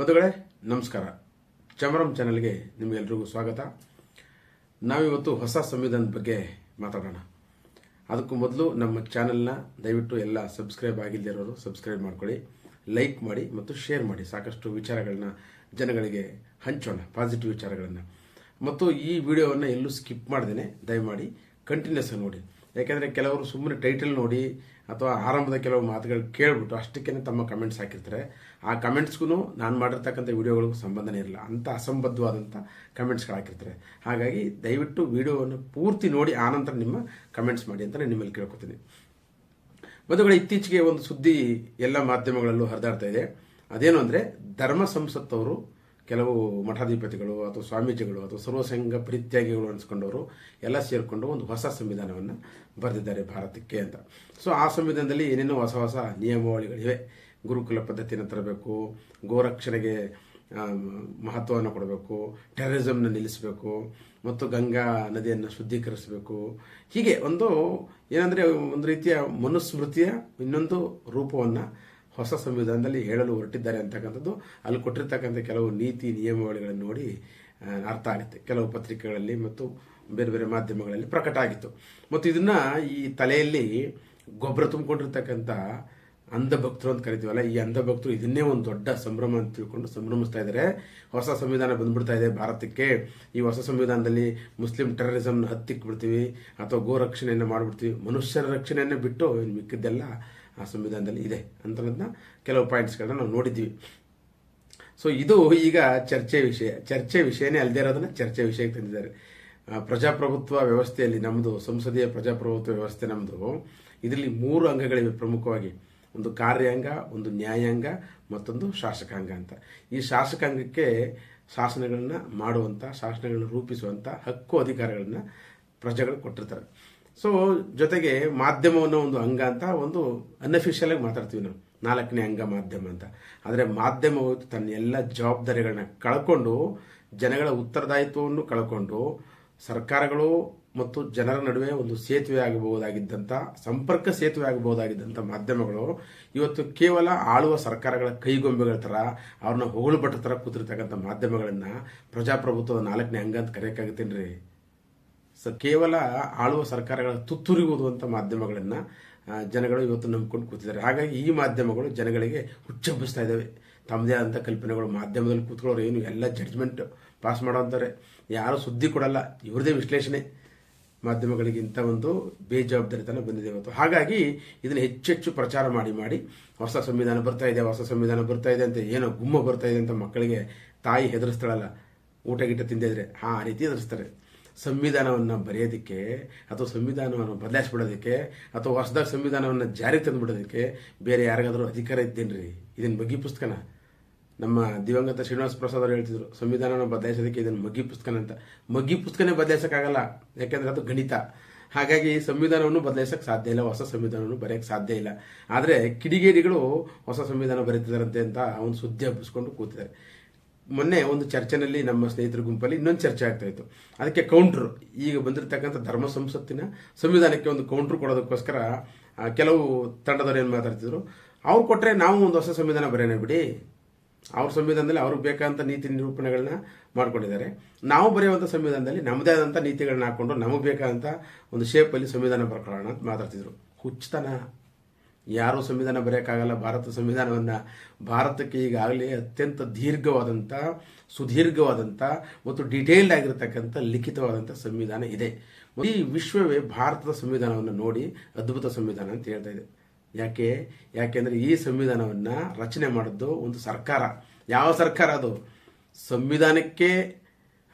ಬಂಧುಗಳೇ, ನಮಸ್ಕಾರ. ಚಮರಂ ಚಾನಲ್ಗೆ ನಿಮಗೆಲ್ರಿಗೂ ಸ್ವಾಗತ. ನಾವಿವತ್ತು ಹೊಸ ಸಂವಿಧಾನದ ಬಗ್ಗೆ ಮಾತಾಡೋಣ. ಅದಕ್ಕೂ ಮೊದಲು ನಮ್ಮ ಚಾನೆಲ್ನ ದಯವಿಟ್ಟು ಎಲ್ಲ ಸಬ್ಸ್ಕ್ರೈಬ್ ಆಗಿಲ್ಲದಿರೋರು ಸಬ್ಸ್ಕ್ರೈಬ್ ಮಾಡ್ಕೊಳ್ಳಿ, ಲೈಕ್ ಮಾಡಿ ಮತ್ತು ಶೇರ್ ಮಾಡಿ. ಸಾಕಷ್ಟು ವಿಚಾರಗಳನ್ನ ಜನಗಳಿಗೆ ಹಂಚೋಣ ಪಾಸಿಟಿವ್ ವಿಚಾರಗಳನ್ನು. ಮತ್ತು ಈ ವಿಡಿಯೋವನ್ನು ಎಲ್ಲೂ ಸ್ಕಿಪ್ ಮಾಡ್ದೇನೆ, ದಯಮಾಡಿ ಕಂಟಿನ್ಯೂಸ್ ನೋಡಿ. ಯಾಕೆಂದರೆ ಕೆಲವರು ಸುಮ್ಮನೆ ಟೈಟಲ್ ನೋಡಿ ಅಥವಾ ಆರಂಭದ ಕೆಲವು ಮಾತುಗಳು ಕೇಳ್ಬಿಟ್ಟು ಅಷ್ಟಕ್ಕೇ ತಮ್ಮ ಕಮೆಂಟ್ಸ್ ಹಾಕಿರ್ತಾರೆ. ಆ ಕಮೆಂಟ್ಸ್ಗೂ ನಾನು ಮಾಡಿರ್ತಕ್ಕಂಥ ವಿಡಿಯೋಗಳಿಗೂ ಸಂಬಂಧನೇ ಇರಲ್ಲ. ಅಂಥ ಅಸಂಬದ್ಧವಾದಂಥ ಕಮೆಂಟ್ಸ್ಗಳು ಹಾಕಿರ್ತಾರೆ. ಹಾಗಾಗಿ ದಯವಿಟ್ಟು ವಿಡಿಯೋವನ್ನು ಪೂರ್ತಿ ನೋಡಿ ಆನಂತರ ನಿಮ್ಮ ಕಮೆಂಟ್ಸ್ ಮಾಡಿ ಅಂತ ನಿಮ್ಮಲ್ಲಿ ಕೇಳ್ಕೊತೀನಿ. ಬಂಧುಗಳು, ಇತ್ತೀಚೆಗೆ ಒಂದು ಸುದ್ದಿ ಎಲ್ಲ ಮಾಧ್ಯಮಗಳಲ್ಲೂ ಹರಿದಾಡ್ತಾ ಇದೆ. ಅದೇನು ಅಂದರೆ, ಧರ್ಮ ಸಂಸತ್ತವರು ಕೆಲವು ಮಠಾಧಿಪತಿಗಳು ಅಥವಾ ಸ್ವಾಮೀಜಿಗಳು ಅಥವಾ ಸರ್ವಸಂಘ ಪ್ರೀತ್ಯಾಗಿಗಳು ಅನಿಸ್ಕೊಂಡವರು ಎಲ್ಲ ಸೇರಿಕೊಂಡು ಒಂದು ಹೊಸ ಸಂವಿಧಾನವನ್ನು ಬರೆದಿದ್ದಾರೆ ಭಾರತಕ್ಕೆ ಅಂತ. ಸೊ ಆ ಸಂವಿಧಾನದಲ್ಲಿ ಏನೇನೋ ಹೊಸ ಹೊಸ ನಿಯಮಾವಳಿಗಳಿವೆ. ಗುರುಕುಲ ಪದ್ಧತಿಯನ್ನು ತರಬೇಕು, ಗೋರಕ್ಷಣೆಗೆ ಮಹತ್ವವನ್ನು ಕೊಡಬೇಕು ಟೆರರಿಸಮ್ನ ನಿಲ್ಲಿಸಬೇಕು, ಮತ್ತು ಗಂಗಾ ನದಿಯನ್ನು ಶುದ್ಧೀಕರಿಸಬೇಕು. ಹೀಗೆ ಒಂದು ಏನಂದರೆ ಒಂದು ರೀತಿಯ ಮನುಸ್ಮೃತಿಯ ಇನ್ನೊಂದು ರೂಪವನ್ನು ಹೊಸ ಸಂವಿಧಾನದಲ್ಲಿ ಹೇಳಲು ಹೊರಟಿದ್ದಾರೆ ಅಂತಕ್ಕಂಥದ್ದು. ಅಲ್ಲಿ ಕೊಟ್ಟಿರ್ತಕ್ಕಂಥ ಕೆಲವು ನೀತಿ ನಿಯಮಾವಳಿಗಳನ್ನು ನೋಡಿ ಅರ್ಥ ಆಗುತ್ತೆ. ಕೆಲವು ಪತ್ರಿಕೆಗಳಲ್ಲಿ ಮತ್ತು ಬೇರೆ ಬೇರೆ ಮಾಧ್ಯಮಗಳಲ್ಲಿ ಪ್ರಕಟ ಆಗಿತ್ತು. ಮತ್ತು ಇದನ್ನು ಈ ತಲೆಯಲ್ಲಿ ಗೊಬ್ಬರ ತುಂಬಿಕೊಂಡಿರ್ತಕ್ಕಂಥ ಅಂಧಭಕ್ತರು ಅಂತ ಕರಿತೀವಲ್ಲ, ಈ ಅಂಧಭಕ್ತರು ಇದನ್ನೇ ಒಂದು ದೊಡ್ಡ ಸಂಭ್ರಮ ಅಂತ ತಿಳ್ಕೊಂಡು ಸಂಭ್ರಮಿಸ್ತಾ ಇದ್ದಾರೆ ಹೊಸ ಸಂವಿಧಾನ ಬಂದ್ಬಿಡ್ತಾ ಇದೆ ಭಾರತಕ್ಕೆ. ಈ ಹೊಸ ಸಂವಿಧಾನದಲ್ಲಿ ಮುಸ್ಲಿಂ ಟೆರರಿಸಮ್ನ ಹತ್ತಿಕ್ಬಿಡ್ತೀವಿ, ಅಥವಾ ಗೋ ರಕ್ಷಣೆಯನ್ನು ಮಾಡಿಬಿಡ್ತೀವಿ. ಮನುಷ್ಯರ ರಕ್ಷಣೆಯನ್ನು ಬಿಟ್ಟು ಮಿಕ್ಕಿದ್ದೆಲ್ಲ ಆ ಸಂವಿಧಾನದಲ್ಲಿ ಇದೆ ಅಂತನ್ನೋದನ್ನ ಕೆಲವು ಪಾಯಿಂಟ್ಸ್ಗಳನ್ನ ನಾವು ನೋಡಿದ್ದೀವಿ. ಸೊ ಇದು ಈಗ ಚರ್ಚೆ ವಿಷಯ, ಚರ್ಚೆ ವಿಷಯನೇ ಅಲ್ಲದೆ ಇರೋದನ್ನ ಚರ್ಚೆ ವಿಷಯಕ್ಕೆ ತಂದಿದ್ದಾರೆ. ಪ್ರಜಾಪ್ರಭುತ್ವ ವ್ಯವಸ್ಥೆಯಲ್ಲಿ ನಮ್ಮದು ಸಂಸದೀಯ ಪ್ರಜಾಪ್ರಭುತ್ವ ವ್ಯವಸ್ಥೆ ನಮ್ಮದು ಇದರಲ್ಲಿ ಮೂರು ಅಂಗಗಳಿವೆ ಪ್ರಮುಖವಾಗಿ. ಒಂದು ಕಾರ್ಯಾಂಗ, ಒಂದು ನ್ಯಾಯಾಂಗ, ಮತ್ತೊಂದು ಶಾಸಕಾಂಗ ಅಂತ. ಈ ಶಾಸಕಾಂಗಕ್ಕೆ ಶಾಸನಗಳನ್ನ ಮಾಡುವಂಥ ಶಾಸನಗಳನ್ನ ರೂಪಿಸುವಂಥ ಹಕ್ಕು ಅಧಿಕಾರಗಳನ್ನ ಪ್ರಜೆಗಳು ಕೊಟ್ಟಿರ್ತಾರೆ. ಸೊ ಜೊತೆಗೆ ಮಾಧ್ಯಮವನ್ನು ಒಂದು ಅಂಗ ಅಂತ ಒಂದು ಅನ್ಅಫಿಷಿಯಲ್ ಆಗಿ ಮಾತಾಡ್ತೀವಿ ನಾವು. ನಾಲ್ಕನೇ ಅಂಗ ಮಾಧ್ಯಮ ಅಂತ. ಆದರೆ ಮಾಧ್ಯಮವು ತನ್ನ ಎಲ್ಲ ಜವಾಬ್ದಾರಿಗಳನ್ನ ಕಳ್ಕೊಂಡು, ಜನಗಳ ಉತ್ತರದಾಯಿತ್ವವನ್ನು ಕಳ್ಕೊಂಡು, ಸರ್ಕಾರಗಳು ಮತ್ತು ಜನರ ನಡುವೆ ಒಂದು ಸೇತುವೆ ಆಗಬಹುದಾಗಿದ್ದಂಥ ಸಂಪರ್ಕ ಸೇತುವೆ ಆಗಬಹುದಾಗಿದ್ದಂಥ ಮಾಧ್ಯಮಗಳು ಇವತ್ತು ಕೇವಲ ಆಳುವ ಸರ್ಕಾರಗಳ ಕೈಗೊಂಬೆಗಳ ಥರ, ಅವ್ರನ್ನ ಹೊಗಳು ಥರ ಕೂತಿರ್ತಕ್ಕಂಥ ಮಾಧ್ಯಮಗಳನ್ನು ಪ್ರಜಾಪ್ರಭುತ್ವದ ನಾಲ್ಕನೇ ಅಂಗ ಅಂತ ಕರೆಯೋಕ್ಕಾಗುತ್ತೇನ್ರಿ? ಸ ಕೇವಲ ಆಳುವ ಸರ್ಕಾರಗಳ ತುತ್ತೂರಿ ಅಂತ ಮಾಧ್ಯಮಗಳನ್ನು ಜನಗಳು ಇವತ್ತು ನಂಬಿಕೊಂಡು ಕೂತಿದ್ದಾರೆ. ಹಾಗಾಗಿ ಈ ಮಾಧ್ಯಮಗಳು ಜನಗಳಿಗೆ ಹುಚ್ಚೆಬ್ಬಿಸ್ತಾ ಇದ್ದಾವೆ. ತಮ್ಮದೇ ಆದಂಥ ಕಲ್ಪನೆಗಳು ಮಾಧ್ಯಮದಲ್ಲಿ ಕೂತ್ಕೊಳ್ಳೋರು ಏನು ಎಲ್ಲ ಜಡ್ಜ್ಮೆಂಟ್ ಪಾಸ್ ಮಾಡೋಂತಾರೆ ಯಾರು ಸುದ್ದಿ ಕೊಡಲ್ಲ, ಇವ್ರದೇ ವಿಶ್ಲೇಷಣೆ. ಮಾಧ್ಯಮಗಳಿಗೆ ಇಂಥ ಒಂದು ಬೇಜವಾಬ್ದಾರಿತನ ಬಂದಿದೆ ಇವತ್ತು. ಹಾಗಾಗಿ ಇದನ್ನು ಹೆಚ್ಚೆಚ್ಚು ಪ್ರಚಾರ ಮಾಡಿ ಮಾಡಿ ಹೊಸ ಸಂವಿಧಾನ ಬರ್ತಾ ಇದೆ, ಹೊಸ ಸಂವಿಧಾನ ಬರ್ತಾ ಇದೆ ಅಂತ ಏನೋ ಗುಮ್ಮ ಬರ್ತಾ ಇದೆ ಅಂತ ಮಕ್ಕಳಿಗೆ ತಾಯಿ ಹೆದರಿಸ್ತಾಳಲ್ಲ, ಊಟ ಗಿಟ್ಟ ತಿಂದಿದ್ರೆ ಆ ರೀತಿ ಹೆದರಿಸ್ತಾರೆ. ಸಂವಿಧಾನವನ್ನು ಬರೆಯೋದಕ್ಕೆ ಅಥವಾ ಸಂವಿಧಾನವನ್ನು ಬದಲಾಯಿಸ್ಬಿಡೋದಕ್ಕೆ ಅಥವಾ ಹೊಸದಾಗಿ ಸಂವಿಧಾನವನ್ನು ಜಾರಿಗೆ ತಂದುಬಿಡೋದಕ್ಕೆ ಬೇರೆ ಯಾರಿಗಾದರೂ ಅಧಿಕಾರ ಇದ್ದೇನ್ರಿ? ಇದನ್ನು ಮಗ್ಗಿ ಪುಸ್ತಕನ. ನಮ್ಮ ದಿವಂಗತ ಶ್ರೀನಿವಾಸ ಪ್ರಸಾದ್ ಅವರು ಹೇಳ್ತಿದ್ರು, ಸಂವಿಧಾನವನ್ನು ಬದಲಾಯಿಸೋದಕ್ಕೆ ಇದನ್ನು ಮಗ್ಗಿ ಪುಸ್ತಕನ ಅಂತ. ಮಗ್ಗಿ ಪುಸ್ತಕನೇ ಬದಲಾಯಿಸೋಕ್ಕಾಗಲ್ಲ, ಯಾಕೆಂದರೆ ಅದು ಗಣಿತ. ಹಾಗಾಗಿ ಸಂವಿಧಾನವನ್ನು ಬದಲಾಯಿಸೋಕ್ಕೆ ಸಾಧ್ಯ ಇಲ್ಲ, ಹೊಸ ಸಂವಿಧಾನವನ್ನು ಬರೆಯೋಕ್ಕೆ ಸಾಧ್ಯ ಇಲ್ಲ. ಆದರೆ ಕಿಡಿಗೇಡಿಗಳು ಹೊಸ ಸಂವಿಧಾನ ಬರೀತಿದಾರಂತೆ ಅಂತ ಅವನು ಸುದ್ದಿ ಹಬ್ಬಿಸ್ಕೊಂಡು ಕೂತಿದ್ದಾರೆ. ಮೊನ್ನೆ ಒಂದು ಚರ್ಚೆನಲ್ಲಿ ನಮ್ಮ ಸ್ನೇಹಿತರ ಗುಂಪಲ್ಲಿ ಇನ್ನೊಂದು ಚರ್ಚೆ ಆಗ್ತಾ ಇತ್ತು. ಅದಕ್ಕೆ ಕೌಂಟ್ರ್ ಈಗ ಬಂದಿರತಕ್ಕಂಥ ಧರ್ಮ ಸಂಸತ್ತಿನ ಸಂವಿಧಾನಕ್ಕೆ ಒಂದು ಕೌಂಟ್ರ್ ಕೊಡೋದಕ್ಕೋಸ್ಕರ ಕೆಲವು ತಂಡದವರು ಏನು ಮಾತಾಡ್ತಿದ್ರು, ಅವ್ರು ಕೊಟ್ಟರೆ ನಾವು ಒಂದು ಹೊಸ ಸಂವಿಧಾನ ಬರೆಯೋಣ ಬಿಡಿ. ಅವ್ರ ಸಂವಿಧಾನದಲ್ಲಿ ಅವ್ರಿಗೆ ಬೇಕಾದಂಥ ನೀತಿ ನಿರೂಪಣೆಗಳನ್ನ ಮಾಡ್ಕೊಂಡಿದ್ದಾರೆ. ನಾವು ಬರೆಯುವಂಥ ಸಂವಿಧಾನದಲ್ಲಿ ನಮ್ಮದೇ ಆದಂಥ ನೀತಿಗಳನ್ನ ಹಾಕ್ಕೊಂಡು ನಮಗೆ ಬೇಕಾದಂಥ ಒಂದು ಶೇಪಲ್ಲಿ ಸಂವಿಧಾನ ಬರ್ಕೊಳ್ಳೋಣ ಅಂತ ಮಾತಾಡ್ತಿದ್ರು. ಹುಚ್ಚತನ. ಯಾರೂ ಸಂವಿಧಾನ ಬರೆಯೋಕ್ಕಾಗಲ್ಲ, ಭಾರತ ಸಂವಿಧಾನವನ್ನು ಭಾರತಕ್ಕೆ ಈಗಾಗಲೇ ಅತ್ಯಂತ ದೀರ್ಘವಾದಂಥ ಸುದೀರ್ಘವಾದಂಥ ಮತ್ತು ಡಿಟೇಲ್ಡ್ ಆಗಿರತಕ್ಕಂಥ ಲಿಖಿತವಾದಂಥ ಸಂವಿಧಾನ ಇದೆ. ಈ ವಿಶ್ವವೇ ಭಾರತದ ಸಂವಿಧಾನವನ್ನು ನೋಡಿ ಅದ್ಭುತ ಸಂವಿಧಾನ ಅಂತ ಹೇಳ್ತಾ ಇದೆ. ಯಾಕೆ? ಯಾಕೆಂದರೆ ಈ ಸಂವಿಧಾನವನ್ನು ರಚನೆ ಮಾಡಿದ್ದು ಒಂದು ಸರ್ಕಾರ. ಯಾವ ಸರ್ಕಾರ ಅದು? ಸಂವಿಧಾನಕ್ಕೆ